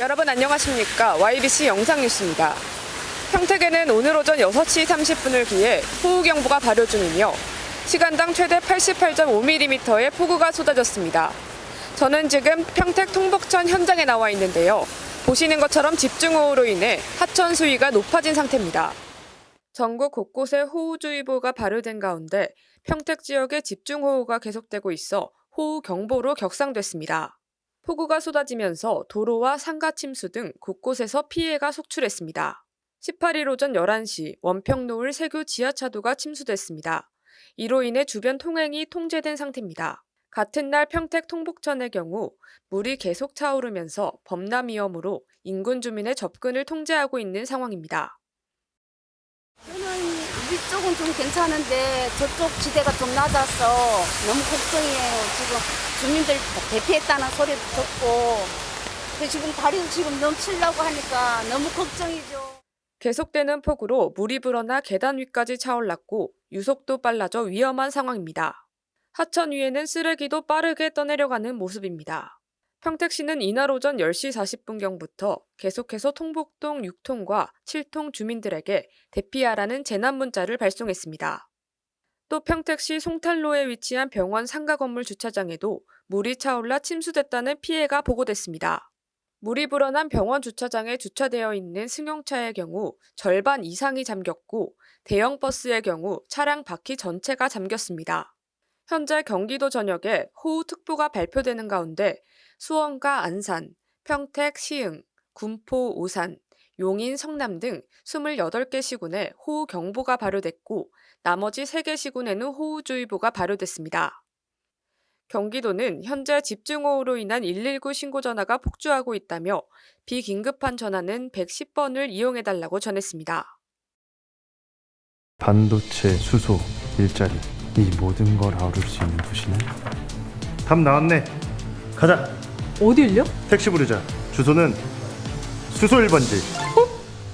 여러분 안녕하십니까? YBC 영상뉴스입니다. 평택에는 오늘 오전 6시 30분을 기해 호우경보가 발효 중이며 시간당 최대 88.5mm의 폭우가 쏟아졌습니다. 저는 지금 평택 통복천 현장에 나와 있는데요. 보시는 것처럼 집중호우로 인해 하천 수위가 높아진 상태입니다. 전국 곳곳에 호우주의보가 발효된 가운데 평택 지역에 집중호우가 계속되고 있어 호우경보로 격상됐습니다. 폭우가 쏟아지면서 도로와 상가 침수 등 곳곳에서 피해가 속출했습니다. 18일 오전 11시 원평노을 세교 지하차도가 침수됐습니다. 이로 인해 주변 통행이 통제된 상태입니다. 같은 날 평택 통복천의 경우 물이 계속 차오르면서 범람 위험으로 인근 주민의 접근을 통제하고 있는 상황입니다. 이쪽은 좀 괜찮은데 저쪽 지대가 좀 낮아서 너무 걱정이에요. 지금 주민들 대피했다는 소리도 듣고 지금 다리도 지금 넘치려고 하니까 너무 걱정이죠. 계속되는 폭우로 물이 불어나 계단 위까지 차올랐고 유속도 빨라져 위험한 상황입니다. 하천 위에는 쓰레기도 빠르게 떠내려가는 모습입니다. 평택시는 이날 오전 10시 40분경부터 계속해서 통복동 6통과 7통 주민들에게 대피하라는 재난 문자를 발송했습니다. 또 평택시 송탄로에 위치한 병원 상가 건물 주차장에도 물이 차올라 침수됐다는 피해가 보고됐습니다. 물이 불어난 병원 주차장에 주차되어 있는 승용차의 경우 절반 이상이 잠겼고 대형 버스의 경우 차량 바퀴 전체가 잠겼습니다. 현재 경기도 전역에 호우특보가 발표되는 가운데 수원과 안산, 평택, 시흥, 군포, 오산, 용인, 성남 등 28개 시군에 호우경보가 발효됐고 나머지 3개 시군에는 호우주의보가 발효됐습니다. 경기도는 현재 집중호우로 인한 119 신고 전화가 폭주하고 있다며 비긴급한 전화는 110번을 이용해달라고 전했습니다. 반도체, 수소, 일자리 이 모든 걸 아우를 수 있는 도시는 답 나왔네 가자 어딜요? 택시 부르자 주소는 수소 1번지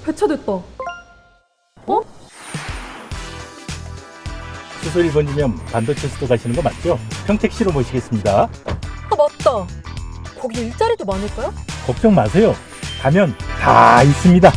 배차됐다. 수소 1번이면 반도체 수도 가시는 거 맞죠? 평택시로 모시겠습니다. 아 맞다. 거기 일자리도 많을까요? 걱정 마세요. 가면 다 있습니다.